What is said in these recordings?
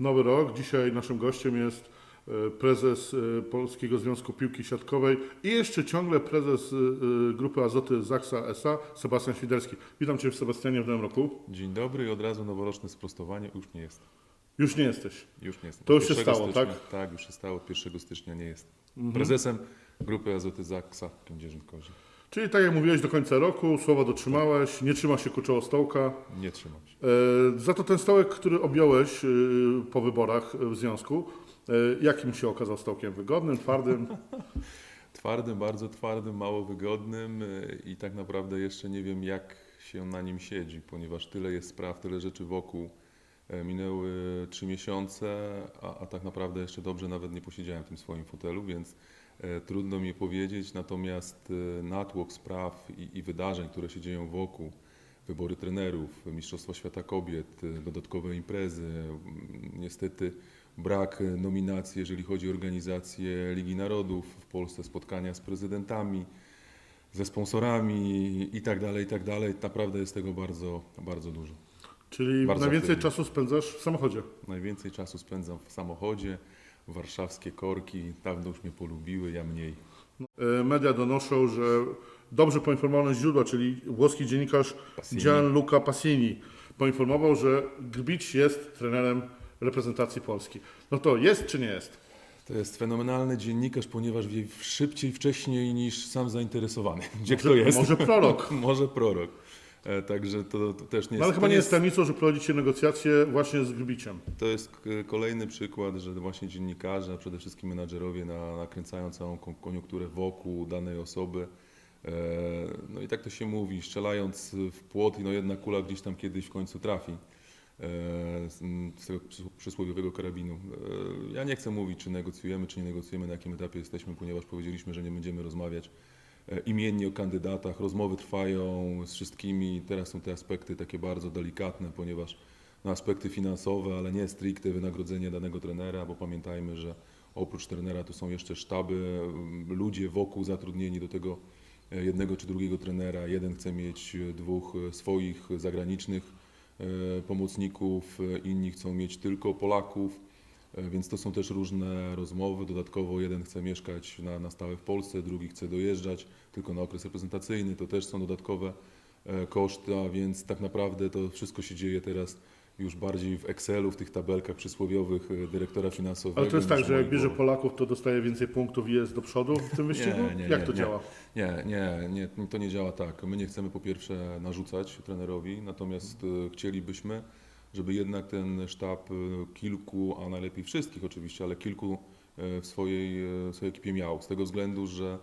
nowy rok. Dzisiaj naszym gościem jest e, prezes e, Polskiego Związku Piłki Siatkowej i jeszcze ciągle prezes e, grupy Azoty Zaksa S.A. Sebastian Świderski. Witam Cię Sebastianie w nowym roku. Dzień dobry i od razu noworoczne sprostowanie. Już nie jest. Już nie jesteś. Już nie jest. To już się 1 stało, stycznia, tak? Mhm. Tak, już się stało. Od 1 stycznia nie jest. Prezesem grupy Azoty Zaksa Kędzierzyn-Kozie. Czyli tak jak mówiłeś do końca roku, słowa dotrzymałeś, nie trzyma się kurczoło stołka. Nie trzymam się. E, Za to ten stołek, który objąłeś e, po wyborach w związku, e, jakim się okazał stołkiem? Wygodnym, twardym? Twardym, bardzo twardym, mało wygodnym yy, i tak naprawdę jeszcze nie wiem jak się na nim siedzi, ponieważ tyle jest spraw, tyle rzeczy wokół. E, Minęły trzy miesiące, a, a tak naprawdę jeszcze dobrze nawet nie posiedziałem w tym swoim fotelu, więc e, trudno mi powiedzieć. Natomiast e, natłok spraw i, i wydarzeń, które się dzieją wokół, wybory trenerów, Mistrzostwa Świata Kobiet, e, dodatkowe imprezy, m, niestety brak e, nominacji, jeżeli chodzi o organizację Ligi Narodów w Polsce, spotkania z prezydentami, ze sponsorami i tak dalej, i tak dalej. Naprawdę jest tego bardzo, bardzo dużo. Czyli Bardzo najwięcej aktywny. czasu spędzasz w samochodzie. Najwięcej czasu spędzam w samochodzie, warszawskie korki dawno już mnie polubiły, ja mniej. E, Media donoszą, że dobrze poinformowane źródła, czyli włoski dziennikarz Passini. Gianluca Passini poinformował, że Grbić jest trenerem reprezentacji Polski. No to jest czy nie jest? To jest fenomenalny dziennikarz, ponieważ wie szybciej, wcześniej niż sam zainteresowany. Gdzie Może- kto jest? może prorok. może prorok. E, Także to, to też nie No ale chyba nie jest tajemnicą, że prowadzicie negocjacje właśnie z Gbiciem. To jest k- kolejny przykład, że właśnie dziennikarze, a przede wszystkim menadżerowie na, nakręcają całą kon- koniunkturę wokół danej osoby. E, No i tak to się mówi, strzelając w płot, no jedna kula gdzieś tam kiedyś w końcu trafi e, z, tego przys- przysłowiowego karabinu. E, Ja nie chcę mówić, czy negocjujemy, czy nie negocjujemy, na jakim etapie jesteśmy, ponieważ powiedzieliśmy, że nie będziemy rozmawiać e, imiennie o kandydatach. Rozmowy trwają z wszystkimi. Teraz są te aspekty takie bardzo delikatne, ponieważ no, aspekty finansowe, ale nie stricte wynagrodzenie danego trenera, bo pamiętajmy, że oprócz trenera tu są jeszcze sztaby, m, ludzie wokół zatrudnieni do tego e, jednego czy drugiego trenera. Jeden chce mieć e, dwóch e, swoich zagranicznych e, pomocników, e, inni chcą mieć tylko Polaków. E, Więc to są też różne rozmowy. Dodatkowo jeden chce mieszkać na, na stałe w Polsce, drugi chce dojeżdżać tylko na okres reprezentacyjny. To też są dodatkowe e, koszty, a więc tak naprawdę to wszystko się dzieje teraz już bardziej w Excelu, w tych tabelkach przysłowiowych e, dyrektora finansowego. Ale to jest tak, że jak bierze. Polaków, to dostaje więcej punktów i jest do przodu w tym wyścigu? nie, jak nie, to nie. działa? Nie, nie, nie, to nie działa tak. My nie chcemy po pierwsze narzucać trenerowi, natomiast chcielibyśmy, żeby jednak ten sztab e, kilku, a najlepiej wszystkich oczywiście, ale kilku e, w swojej, e, w swojej ekipie miał. Z tego względu, że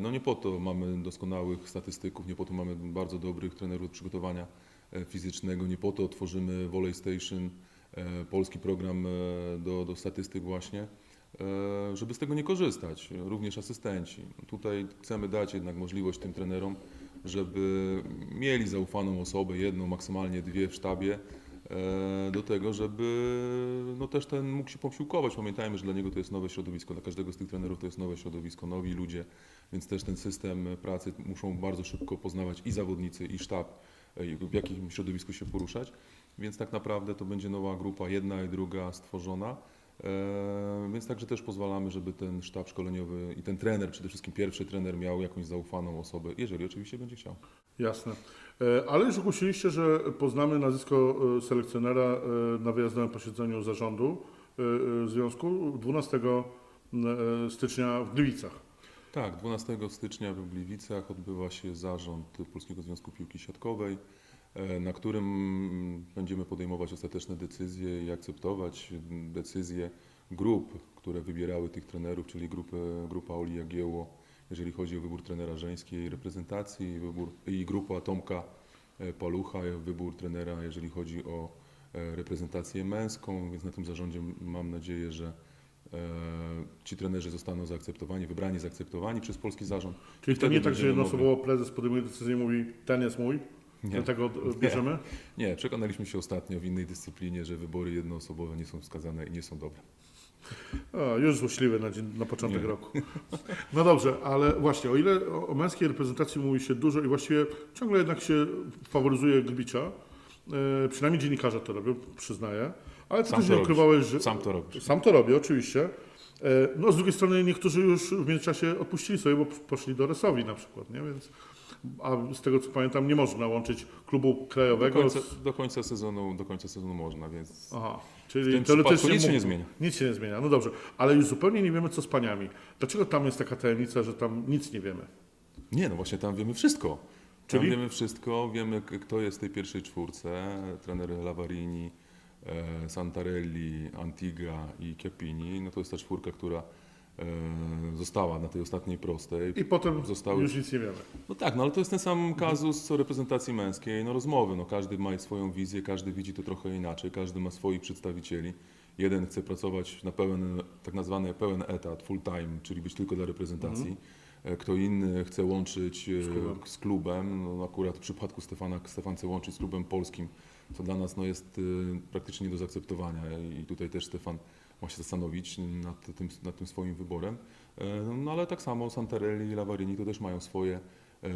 no nie po to mamy doskonałych statystyków, nie po to mamy bardzo dobrych trenerów do przygotowania fizycznego, nie po to tworzymy Volley Station, polski program do, do statystyk właśnie, żeby z tego nie korzystać, również asystenci. Tutaj chcemy dać jednak możliwość tym trenerom, żeby mieli zaufaną osobę, jedną, maksymalnie dwie w sztabie, do tego, żeby no też ten mógł się posiłkować. Pamiętajmy, że dla niego to jest nowe środowisko, dla każdego z tych trenerów to jest nowe środowisko, nowi ludzie, więc też ten system pracy muszą bardzo szybko poznawać i zawodnicy, i sztab, e, w jakim środowisku się poruszać. Więc tak naprawdę to będzie nowa grupa, jedna i druga stworzona. E, Więc także też pozwalamy, żeby ten sztab szkoleniowy i ten trener, przede wszystkim pierwszy trener miał jakąś zaufaną osobę, jeżeli oczywiście będzie chciał. Jasne. E, Ale już ogłosiliście, że poznamy nazwisko e, selekcjonera e, na wyjazdowym posiedzeniu zarządu związku 12 e, stycznia w Gliwicach. Tak, 12 stycznia w Gliwicach odbywa się zarząd Polskiego Związku Piłki Siatkowej, na którym będziemy podejmować ostateczne decyzje i akceptować decyzje grup, które wybierały tych trenerów, czyli grupę, grupa Oli Jagiełło, jeżeli chodzi o wybór trenera żeńskiej reprezentacji i, wybór, i grupa Tomka e, Palucha, wybór trenera, jeżeli chodzi o e, reprezentację męską, więc na tym zarządzie mam nadzieję, że e, ci trenerzy zostaną zaakceptowani, wybrani, zaakceptowani przez polski zarząd. Czyli to Wtedy nie tak, że jednoosobowo prezes podejmuje decyzję i mówi, ten jest mój, Nie. dlatego e, bierzemy? Nie, przekonaliśmy się ostatnio w innej dyscyplinie, że wybory jednoosobowe nie są wskazane i nie są dobre. A, już złośliwy na, dzień, na początek Nie. roku. No dobrze, ale właśnie, o ile o, o męskiej reprezentacji mówi się dużo i właściwie ciągle jednak się faworyzuje Grbicia, e, przynajmniej dziennikarze to robią, przyznaję, Ale ty Sam też nie robisz. ukrywałeś, że... Sam to robisz. Sam to robię, oczywiście. E, No, z drugiej strony niektórzy już w międzyczasie odpuścili sobie, bo poszli do Resowi na przykład, nie? Więc, a z tego co pamiętam, nie można łączyć klubu Do krajowego końca, z... do, końca sezonu, do końca sezonu można, więc Aha, czyli teoretycznie nic się nie zmienia. Nic się nie zmienia, no dobrze. Ale już zupełnie nie wiemy, co z paniami. Dlaczego tam jest taka tajemnica, że tam nic nie wiemy? Nie, no właśnie tam wiemy wszystko. Tam Czyli? wiemy wszystko, wiemy kto jest w tej pierwszej czwórce, trener Lavarini, e, Santarelli, Antiga i Chiappini. No to jest ta czwórka, która została na tej ostatniej prostej. I potem Zostały- już nic nie wiemy. No tak, no ale to jest ten sam kazus co reprezentacji męskiej, no rozmowy, no każdy ma swoją wizję, każdy widzi to trochę inaczej, każdy ma swoich przedstawicieli. Jeden chce pracować na pełen, tak zwany pełen etat, full time, czyli być tylko dla reprezentacji. E, Kto inny chce łączyć e, Z klubem. z klubem. No akurat w przypadku Stefana, Stefan chce łączyć z klubem polskim, co dla nas no, jest e, praktycznie nie do zaakceptowania i tutaj też Stefan ma się zastanowić nad tym, nad tym swoim wyborem. E, No ale tak samo Santarelli i Lavarini to też mają swoje e,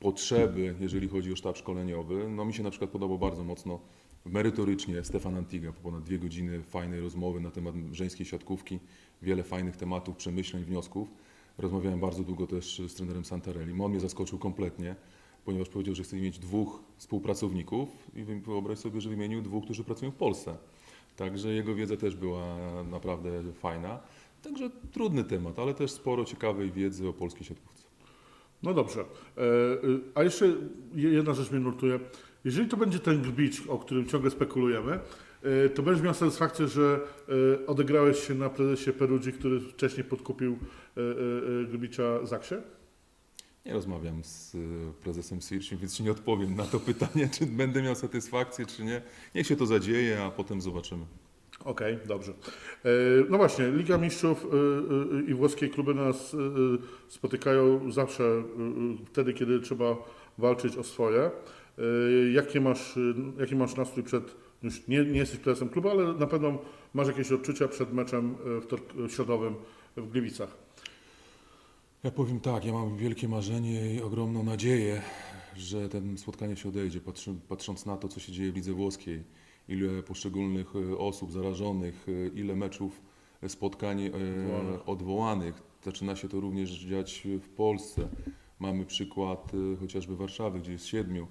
potrzeby, jeżeli chodzi o sztab szkoleniowy. No mi się na przykład podobał bardzo mocno merytorycznie Stefan Antiga, po ponad dwie godziny fajnej rozmowy na temat żeńskiej siatkówki, wiele fajnych tematów, przemyśleń, wniosków. Rozmawiałem bardzo długo też z trenerem Santarelli. On mnie zaskoczył kompletnie, ponieważ powiedział, że chce mieć dwóch współpracowników i wy- wyobraź sobie, że wymienił dwóch, którzy pracują w Polsce. Także jego wiedza też była naprawdę fajna. Także trudny temat, ale też sporo ciekawej wiedzy o polskiej siatkówce. No dobrze. E, y, A jeszcze je- jedna rzecz mnie nurtuje. Jeżeli to będzie ten Gbicz, o którym ciągle spekulujemy, e, to będziesz miał satysfakcję, że e, odegrałeś się na prezesie Perugii, który wcześniej podkupił e, e, e, Gbicza Zaksie? Nie rozmawiam z y, prezesem Sirsim, więc nie odpowiem na to pytanie, czy będę miał satysfakcję, czy nie. Niech się to zadzieje, a potem zobaczymy. Okej, dobrze. E, No właśnie, Liga Mistrzów e, e, i włoskie kluby nas spotykają zawsze wtedy, kiedy trzeba walczyć o swoje. E, Jakie masz, jaki masz nastrój przed, już nie, nie jesteś prezesem klubu, ale na pewno masz jakieś odczucia przed meczem e, środowym w Gliwicach. Ja powiem tak, ja mam wielkie marzenie i ogromną nadzieję, że ten spotkanie się odejdzie, patrząc na to, co się dzieje w lidze włoskiej, ile poszczególnych e, osób zarażonych, e, ile meczów, e, spotkań Odwołanych. odwołanych. Zaczyna się to również dziać w Polsce. Mamy przykład chociażby Warszawy, gdzie jest siedmiu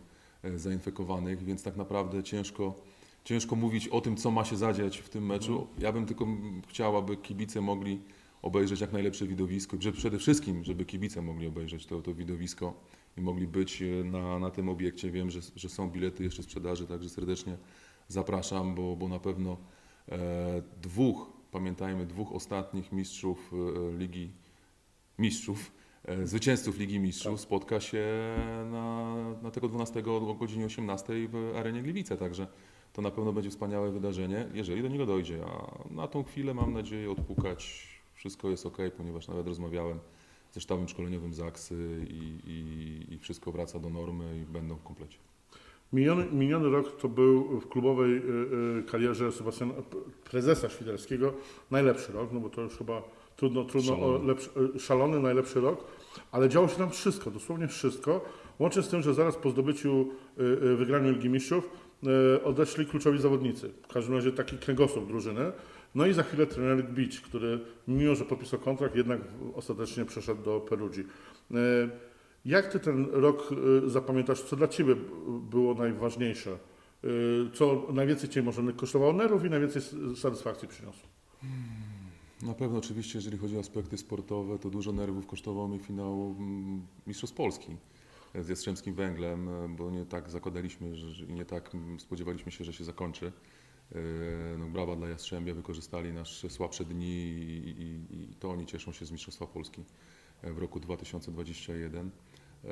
zainfekowanych, więc tak naprawdę ciężko, ciężko mówić o tym, co ma się zadziać w tym meczu. Ja bym tylko chciał, aby kibice mogli obejrzeć jak najlepsze widowisko, że przede wszystkim, żeby kibice mogli obejrzeć to, to widowisko i mogli być e, na, na tym obiekcie. Wiem, że, że są bilety jeszcze sprzedaży, także serdecznie zapraszam, bo, bo na pewno e, dwóch, pamiętajmy, dwóch ostatnich mistrzów e, Ligi Mistrzów, e, zwycięzców Ligi Mistrzów Tak. spotka się na, na tego 12 o godzinie 18 w arenie Gliwice, także to na pewno będzie wspaniałe wydarzenie, jeżeli do niego dojdzie. A na tą chwilę mam nadzieję odpukać. Wszystko jest ok, ponieważ nawet rozmawiałem ze sztabem szkoleniowym Zaksy i, i, i wszystko wraca do normy i będą w komplecie. Miniony, miniony rok to był w klubowej y, y, karierze Sebastiana, prezesa Świderskiego najlepszy rok, no bo to już chyba trudno, trudno Szalony. lepszy, y, szalony, najlepszy rok, ale działo się tam wszystko, dosłownie wszystko, łącznie z tym, że zaraz po zdobyciu wygraniu Ligi Mistrzów odeszli kluczowi zawodnicy, w każdym razie taki kręgosłup drużyny, no i za chwilę trener Beach, który mimo, że podpisał kontrakt, jednak ostatecznie przeszedł do Perugii. Y, jak ty ten rok y, zapamiętasz? Co dla ciebie było najważniejsze? Co najwięcej cię może kosztowało nerwów i najwięcej satysfakcji przyniosło? Na pewno oczywiście, jeżeli chodzi o aspekty sportowe, to dużo nerwów kosztował mi finał mm, Mistrzostw Polski z Jastrzębskim Węglem, e, bo nie tak zakładaliśmy, i nie tak spodziewaliśmy się, że się zakończy. E, No, brawa dla Jastrzębia, wykorzystali nasze słabsze dni i, i, i to oni cieszą się z Mistrzostwa Polski e, w roku 2021. E,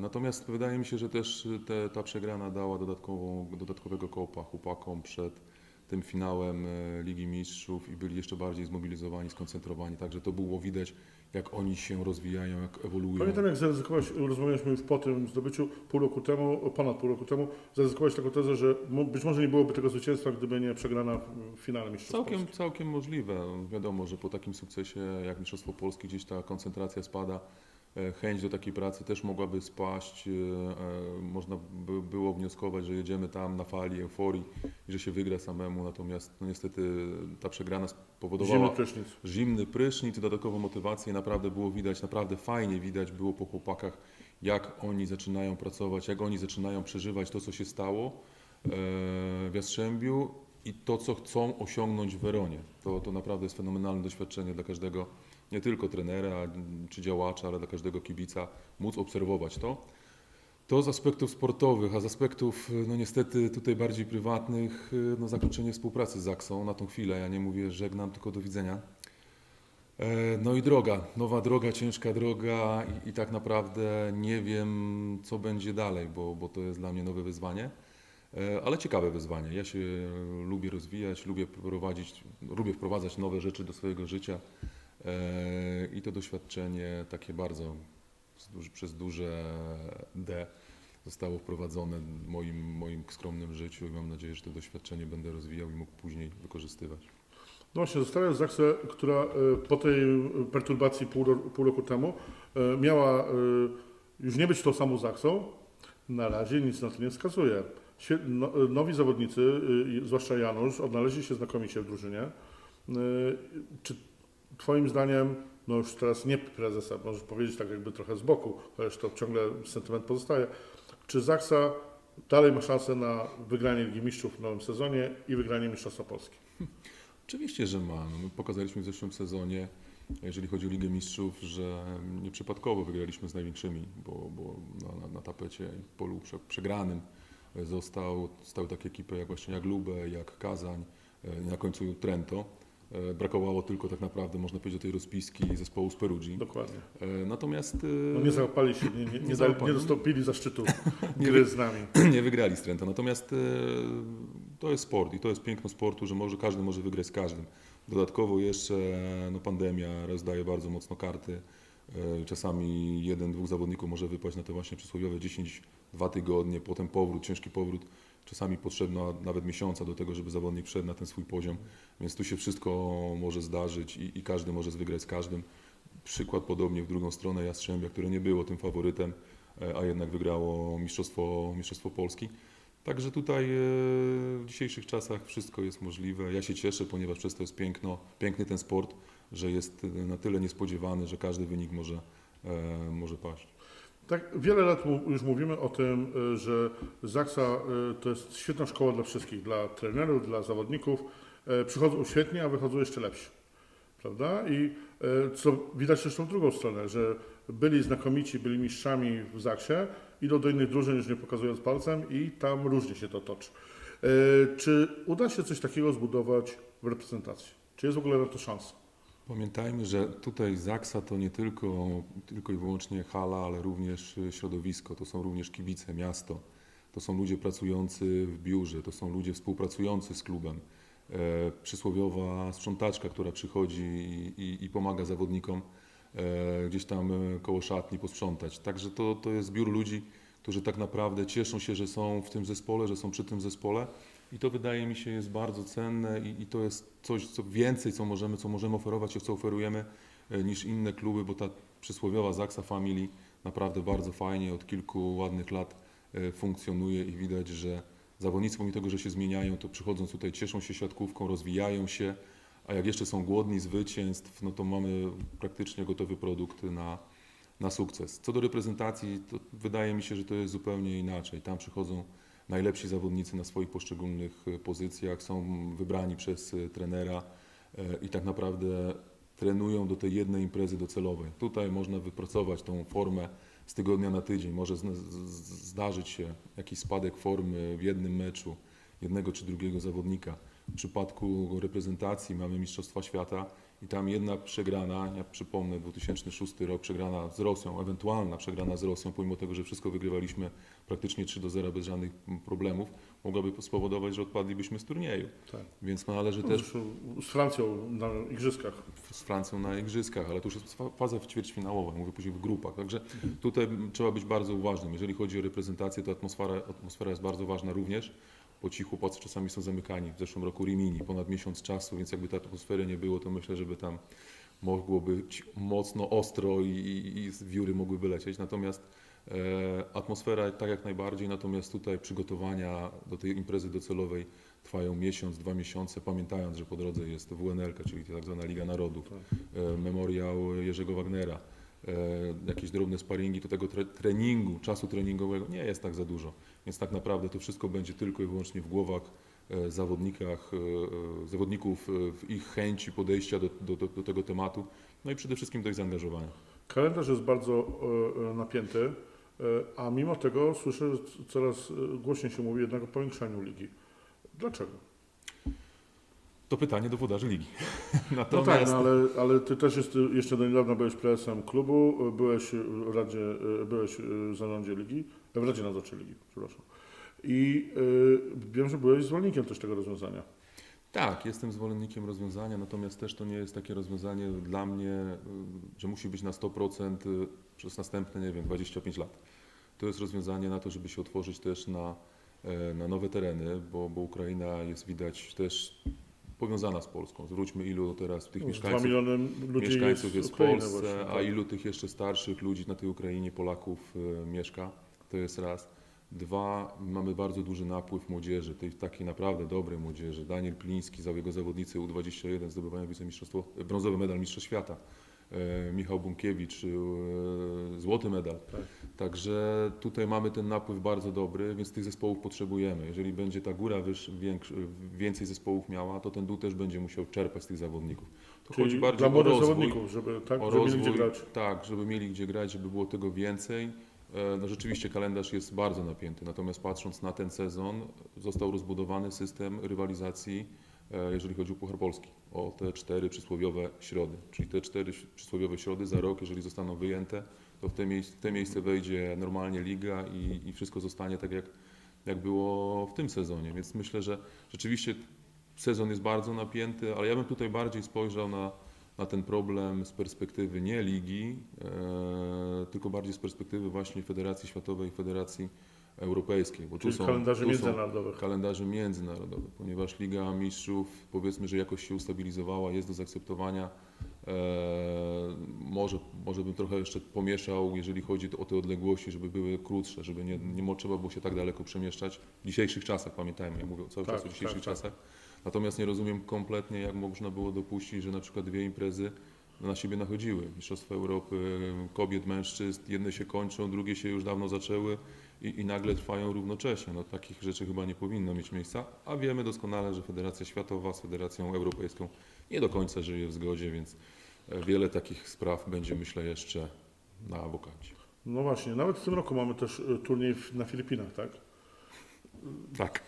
Natomiast wydaje mi się, że też te, ta przegrana dała dodatkową, dodatkowego kopa chłopakom przed tym finałem Ligi Mistrzów i byli jeszcze bardziej zmobilizowani, skoncentrowani. Także to było widać, jak oni się rozwijają, jak ewoluują. Pamiętam jak zaryzykowałeś, rozmawialiśmy już po tym zdobyciu pół roku temu, ponad pół roku temu, zaryzykowałeś taką tezę, że być może nie byłoby tego zwycięstwa, gdyby nie przegrana w finale Mistrzostw Całkiem, Polski. całkiem możliwe. Wiadomo, że po takim sukcesie jak Mistrzostwo Polski gdzieś ta koncentracja spada. E, chęć do takiej pracy też mogłaby spaść. e, e, Można by było wnioskować, że jedziemy tam na fali euforii i że się wygra samemu, natomiast no niestety ta przegrana spowodowała Zimny prysznic. zimny prysznic, dodatkową motywację. Naprawdę było widać, naprawdę fajnie widać było po chłopakach, jak oni zaczynają pracować, jak oni zaczynają przeżywać to, co się stało w Jastrzębiu i to, co chcą osiągnąć w Weronie. To, to naprawdę jest fenomenalne doświadczenie dla każdego, nie tylko trenera czy działacza, ale dla każdego kibica, móc obserwować to. To z aspektów sportowych, a z aspektów, no niestety tutaj bardziej prywatnych, no zakończenie współpracy z Zaksą na tą chwilę. Ja nie mówię żegnam, tylko do widzenia. E, No i droga, nowa droga, ciężka droga i, i tak naprawdę nie wiem, co będzie dalej, bo, bo to jest dla mnie nowe wyzwanie, E, ale ciekawe wyzwanie. Ja się lubię rozwijać, lubię prowadzić, lubię wprowadzać nowe rzeczy do swojego życia i to doświadczenie takie bardzo przez duże D zostało wprowadzone w moim, moim skromnym życiu i mam nadzieję, że to doświadczenie będę rozwijał i mógł później wykorzystywać. No właśnie, zostawiasz Zaksę, która e, po tej perturbacji pół, ro- pół roku temu e, miała e, już nie być tą samą Zaksą. Na razie nic na to nie wskazuje. No- e, Nowi zawodnicy, e, zwłaszcza Janusz, odnaleźli się znakomicie w drużynie. E, Czy Twoim zdaniem, no już teraz nie prezesa, możesz powiedzieć tak jakby trochę z boku, chociaż to ciągle sentyment pozostaje, czy Zaksa dalej ma szansę na wygranie Ligi Mistrzów w nowym sezonie i wygranie Mistrzostwa Polski? Oczywiście, że ma. No, my pokazaliśmy w zeszłym sezonie, jeżeli chodzi o Ligę Mistrzów, że nieprzypadkowo wygraliśmy z największymi, bo, bo na, na, na tapecie i polu prze, przegranym został, stały takie ekipy jak właśnie jak Lubę, jak Kazań, e, na końcu Trento. E, Brakowało tylko tak naprawdę, można powiedzieć, tej rozpiski zespołu z Perugii. Dokładnie. E, Natomiast e, No nie załapali się, nie, nie, nie, załapali. nie dostąpili zaszczytu Nie gry z nami. nie wygrali z Trento. Natomiast to jest sport i to jest piękno sportu, że może każdy może wygrać z każdym. Dodatkowo jeszcze no, pandemia rozdaje bardzo mocno karty. Czasami jeden, dwóch zawodników może wypaść na te właśnie przysłowiowe 10, dwa tygodnie, potem powrót, ciężki powrót. Czasami potrzebna nawet miesiąca do tego, żeby zawodnik wszedł na ten swój poziom, więc tu się wszystko może zdarzyć i, i każdy może wygrać z każdym. Przykład podobnie w drugą stronę Jastrzębia, które nie było tym faworytem, e, a jednak wygrało Mistrzostwo, Mistrzostwo Polski. Także tutaj e, w dzisiejszych czasach wszystko jest możliwe. Ja się cieszę, ponieważ przez to jest piękno, piękny ten sport, że jest na tyle niespodziewany, że każdy wynik może, e, może paść. Tak, wiele lat już mówimy o tym, y, że Zaksa y, to jest świetna szkoła dla wszystkich, dla trenerów, dla zawodników. Y, Przychodzą świetnie, a wychodzą jeszcze lepsi. Prawda? I y, co widać też tą drugą stronę, że byli znakomici, byli mistrzami w Zaksie, idą do innych drużyn, już nie pokazując palcem i tam różnie się to toczy. Y, Czy uda się coś takiego zbudować w reprezentacji? Czy jest w ogóle na to szansa? Pamiętajmy, że tutaj Zaksa to nie tylko, tylko i wyłącznie hala, ale również e, środowisko, to są również kibice, miasto, to są ludzie pracujący w biurze, to są ludzie współpracujący z klubem. E, przysłowiowa sprzątaczka, która przychodzi i, i, i pomaga zawodnikom e, gdzieś tam e, koło szatni posprzątać. Także to, to jest zbiór ludzi, którzy tak naprawdę cieszą się, że są w tym zespole, że są przy tym zespole. I to wydaje mi się jest bardzo cenne i, i to jest coś, co więcej, co możemy, co możemy oferować co oferujemy e, niż inne kluby, bo ta przysłowiowa Zaksa Family naprawdę bardzo fajnie od kilku ładnych lat e, funkcjonuje i widać, że zawodnicy pomimo tego, że się zmieniają, to przychodząc tutaj cieszą się siatkówką, rozwijają się, a jak jeszcze są głodni zwycięstw, no to mamy praktycznie gotowy produkt na, na sukces. Co do reprezentacji, to wydaje mi się, że to jest zupełnie inaczej. Tam przychodzą najlepsi zawodnicy na swoich poszczególnych e, pozycjach, są wybrani przez e, trenera e, i tak naprawdę trenują do tej jednej imprezy docelowej. Tutaj można wypracować tą formę z tygodnia na tydzień. Może zdarzyć się jakiś spadek formy w jednym meczu jednego czy drugiego zawodnika. W przypadku reprezentacji mamy Mistrzostwa Świata i tam jedna przegrana, ja przypomnę 2006 rok, przegrana z Rosją, ewentualna przegrana z Rosją, pomimo tego, że wszystko wygrywaliśmy praktycznie 3 do 0 bez żadnych problemów, mogłaby spowodować, że odpadlibyśmy z turnieju. Tak. Więc należy No, też zresztą z Francją na igrzyskach. z Francją na igrzyskach, ale to już jest fa- faza ćwierćfinałowa, mówię później w grupach. Także tutaj trzeba być bardzo uważnym. Jeżeli chodzi o reprezentację, to atmosfera, atmosfera jest bardzo ważna również, bo ci chłopacy czasami są zamykani. W zeszłym roku Rimini, ponad miesiąc czasu, więc jakby tej atmosfery nie było, to myślę, żeby tam mogło być mocno ostro i, i, i wióry mogłyby lecieć. Natomiast e, atmosfera tak jak najbardziej, natomiast tutaj przygotowania do tej imprezy docelowej trwają miesiąc, dwa miesiące, pamiętając, że po drodze jest WNL, czyli tak zwana Liga Narodów, e, memoriał Jerzego Wagnera, jakieś drobne sparingi, to tego tre, treningu, czasu treningowego nie jest tak za dużo. Więc tak naprawdę to wszystko będzie tylko i wyłącznie w głowach e, zawodnikach, e, e, zawodników, e, w ich chęci podejścia do, do, do, tego tematu, no i przede wszystkim do ich zaangażowania. Kalendarz jest bardzo e, e, napięty, e, a mimo tego słyszę, coraz e, głośniej się mówi jednak o powiększaniu ligi. Dlaczego? To pytanie do włodarzy ligi. No tak, Natomiast no ale, ale ty też jest, jeszcze do niedawna byłeś prezesem klubu, byłeś w Radzie, byłeś e, w zarządzie ligi, w Radzie Nadzorczej Ligi, przepraszam. I e, wiem, że byłeś zwolennikiem też tego rozwiązania. Tak, jestem zwolennikiem rozwiązania, natomiast też to nie jest takie rozwiązanie dla mnie, y, że musi być na 100% y, przez następne, nie wiem, 25 lat. To jest rozwiązanie na to, żeby się otworzyć też na, e, na nowe tereny, bo, bo Ukraina jest widać też powiązana z Polską. Zwróćmy ilu teraz tych Dwa mieszkańców, mieszkańców jest w Polsce, właśnie, a tak. ilu tych jeszcze starszych ludzi na tej Ukrainie, Polaków y, mieszka. To jest raz. Dwa, mamy bardzo duży napływ młodzieży, tej takiej naprawdę dobrej młodzieży. Daniel Pliński, za jego zawodnicy U21 zdobywają wicemistrzostwo, brązowy medal Mistrza Świata. E, Michał Bunkiewicz, e, złoty medal. Tak. Także tutaj mamy ten napływ bardzo dobry, więc tych zespołów potrzebujemy. Jeżeli będzie ta góra wyż, więcej zespołów miała, to ten dół też będzie musiał czerpać z tych zawodników. To Czyli chodzi bardziej dla o młodych zawodników, żeby, tak, o żeby rozwój, mieli gdzie grać. tak, żeby mieli gdzie grać, żeby było tego więcej. E, No rzeczywiście kalendarz jest bardzo napięty, natomiast patrząc na ten sezon, został rozbudowany system rywalizacji, jeżeli chodzi o Puchar Polski, o te cztery przysłowiowe środy. Czyli te cztery przysłowiowe środy za rok, jeżeli zostaną wyjęte, to w te, miejsce, w te miejsce wejdzie normalnie liga i, i wszystko zostanie tak, jak, jak było w tym sezonie. Więc myślę, że rzeczywiście sezon jest bardzo napięty, ale ja bym tutaj bardziej spojrzał na, na ten problem z perspektywy nie ligi, e, tylko bardziej z perspektywy właśnie Federacji Światowej Federacji Europejskiej. Bo Czyli tu są, kalendarzy tu międzynarodowych, ponieważ Liga Mistrzów powiedzmy, że jakoś się ustabilizowała, jest do zaakceptowania. E, może, może bym trochę jeszcze pomieszał, jeżeli chodzi o te odległości, żeby były krótsze, żeby nie, nie trzeba było się tak daleko przemieszczać. W dzisiejszych czasach, pamiętajmy, ja mówię cały Tak, czas o dzisiejszych tak, tak. czasach. Natomiast nie rozumiem kompletnie, jak można było dopuścić, że na przykład dwie imprezy na siebie nachodziły. Mistrzostwa Europy kobiet, mężczyzn, jedne się kończą, drugie się już dawno zaczęły i, i nagle trwają równocześnie. No, takich rzeczy chyba nie powinno mieć miejsca, a wiemy doskonale, że Federacja Światowa z Federacją Europejską nie do końca żyje w zgodzie, więc e, wiele takich spraw będzie, myślę, jeszcze na wokancie. No właśnie, nawet w tym roku mamy też e, turniej na Filipinach, tak? Tak.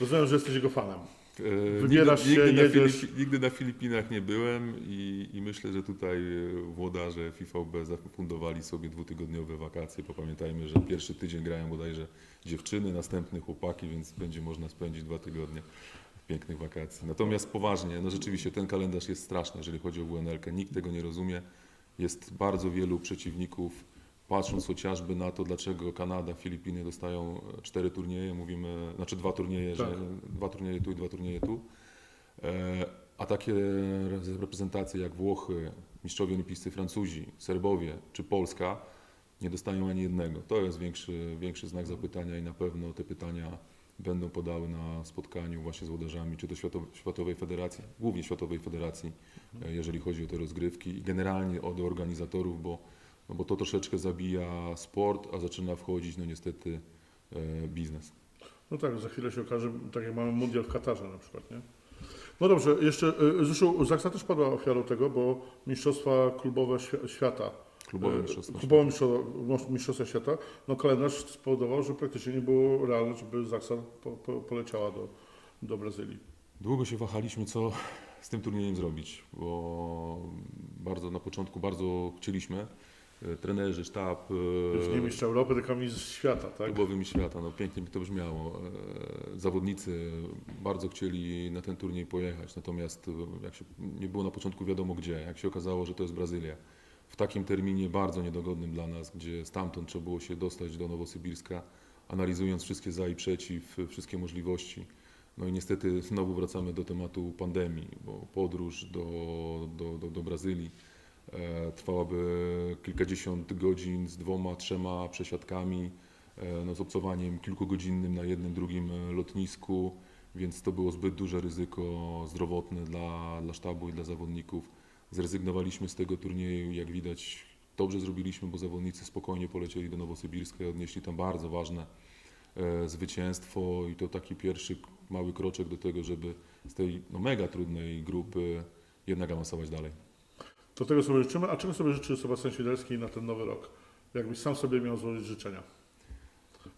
Rozumiem, że jesteś jego fanem. E, Wybierasz nigdy, się, nigdy, na jedziesz. Filipi- nigdy na Filipinach nie byłem i, i myślę, że tutaj e, włodarze FIVB zafundowali sobie dwutygodniowe wakacje, bo pamiętajmy, że pierwszy tydzień grają bodajże dziewczyny, następny chłopaki, więc będzie można spędzić dwa tygodnie pięknych wakacji. Natomiast poważnie, no rzeczywiście ten kalendarz jest straszny, jeżeli chodzi o WNL. -kę. Nikt tego nie rozumie. Jest bardzo wielu przeciwników. Patrząc chociażby na to, dlaczego Kanada, Filipiny dostają e, cztery turnieje, mówimy, znaczy dwa turnieje, Tak. że dwa turnieje tu i dwa turnieje tu. E, A takie re- reprezentacje jak Włochy, mistrzowie olimpijscy Francuzi, Serbowie czy Polska nie dostają ani jednego. To jest większy, większy znak zapytania i na pewno te pytania będą podały na spotkaniu właśnie z łodarzami, czy to Światowej, Federacji, głównie Światowej Federacji, e, jeżeli chodzi o te rozgrywki i generalnie o do organizatorów, bo, no bo to troszeczkę zabija sport, a zaczyna wchodzić no niestety e, biznes. No tak, za chwilę się okaże, tak jak mamy mundial w Katarze na przykład, nie? No dobrze, jeszcze, e, zresztą Zaksa też padła ofiarą tego, bo Mistrzostwa Klubowe Świ- Świata, Klubowe e, mistrzostwa. Klubowe mistrzostwa, mistrzostwa Świata, no kalendarz spowodował, że praktycznie nie było realne, żeby Zaksa po, po, poleciała do, do Brazylii. Długo się wahaliśmy, co z tym turniejem zrobić, bo bardzo na początku bardzo chcieliśmy. E, Trenerzy, sztab, e, Już nie mistrz Europy, tylko mistrz świata, tak? klubowymi świata, no pięknie by to brzmiało. E, Zawodnicy bardzo chcieli na ten turniej pojechać, natomiast e, jak się, nie było na początku wiadomo gdzie. Jak się okazało, że to jest Brazylia. W takim terminie bardzo niedogodnym dla nas, gdzie stamtąd trzeba było się dostać do Nowosybirska, analizując wszystkie za i przeciw, wszystkie możliwości. No i niestety znowu wracamy do tematu pandemii, bo podróż do, do, do, do Brazylii e, trwałaby kilkadziesiąt godzin z dwoma, trzema przesiadkami, e, no, z obcowaniem kilkugodzinnym na jednym, drugim e, lotnisku, więc to było zbyt duże ryzyko zdrowotne dla, dla sztabu i dla zawodników. Zrezygnowaliśmy z tego turnieju, jak widać dobrze zrobiliśmy, bo zawodnicy spokojnie polecieli do Nowosybirska i odnieśli tam bardzo ważne e, zwycięstwo i to taki pierwszy mały kroczek do tego, żeby z tej no, mega trudnej grupy jednak awansować dalej. To tego sobie życzymy. A czego sobie życzy Sebastian Świderski na ten nowy rok? Jakbyś sam sobie miał złożyć życzenia.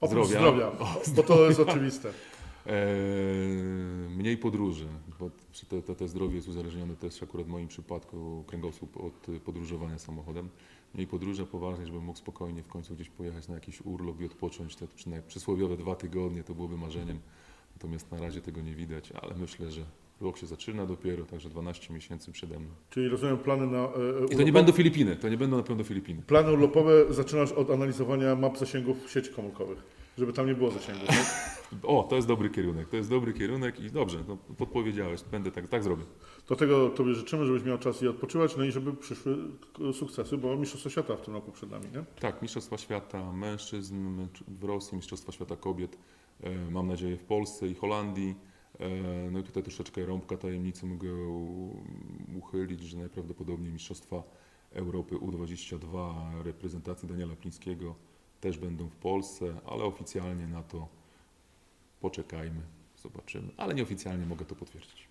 Oprócz Zdrowia. zdrowia, bo to jest oczywiste. Eee, mniej podróży, bo te, te, te zdrowie jest uzależnione też akurat w moim przypadku kręgosłup od podróżowania samochodem. Mniej podróży, a poważnie, żebym mógł spokojnie w końcu gdzieś pojechać na jakiś urlop i odpocząć. Te przynajmniej przysłowiowe dwa tygodnie to byłoby marzeniem. Natomiast na razie tego nie widać, ale myślę, że rok się zaczyna dopiero, także 12 miesięcy przede mną. Czyli rozumiem plany na. e, e, I to nie będą Filipiny, to nie będą na pewno Filipiny. Plany urlopowe zaczynasz od analizowania map zasięgów sieci komórkowych, żeby tam nie było zasięgu. Tak? O, to jest dobry kierunek, to jest dobry kierunek i dobrze, no, podpowiedziałeś, będę tak, tak zrobię. Do tego Tobie życzymy, żebyś miał czas i odpoczywać, no i żeby przyszły sukcesy, bo Mistrzostwo Świata w tym roku przed nami, nie? Tak, Mistrzostwa Świata mężczyzn w Rosji, Mistrzostwa Świata kobiet, e, mam nadzieję w Polsce i Holandii. E, No i tutaj troszeczkę rąbka tajemnicy mogę uchylić, że najprawdopodobniej Mistrzostwa Europy U22 reprezentacji Daniela Plińskiego też będą w Polsce, ale oficjalnie na to poczekajmy, zobaczymy. Ale nieoficjalnie mogę to potwierdzić.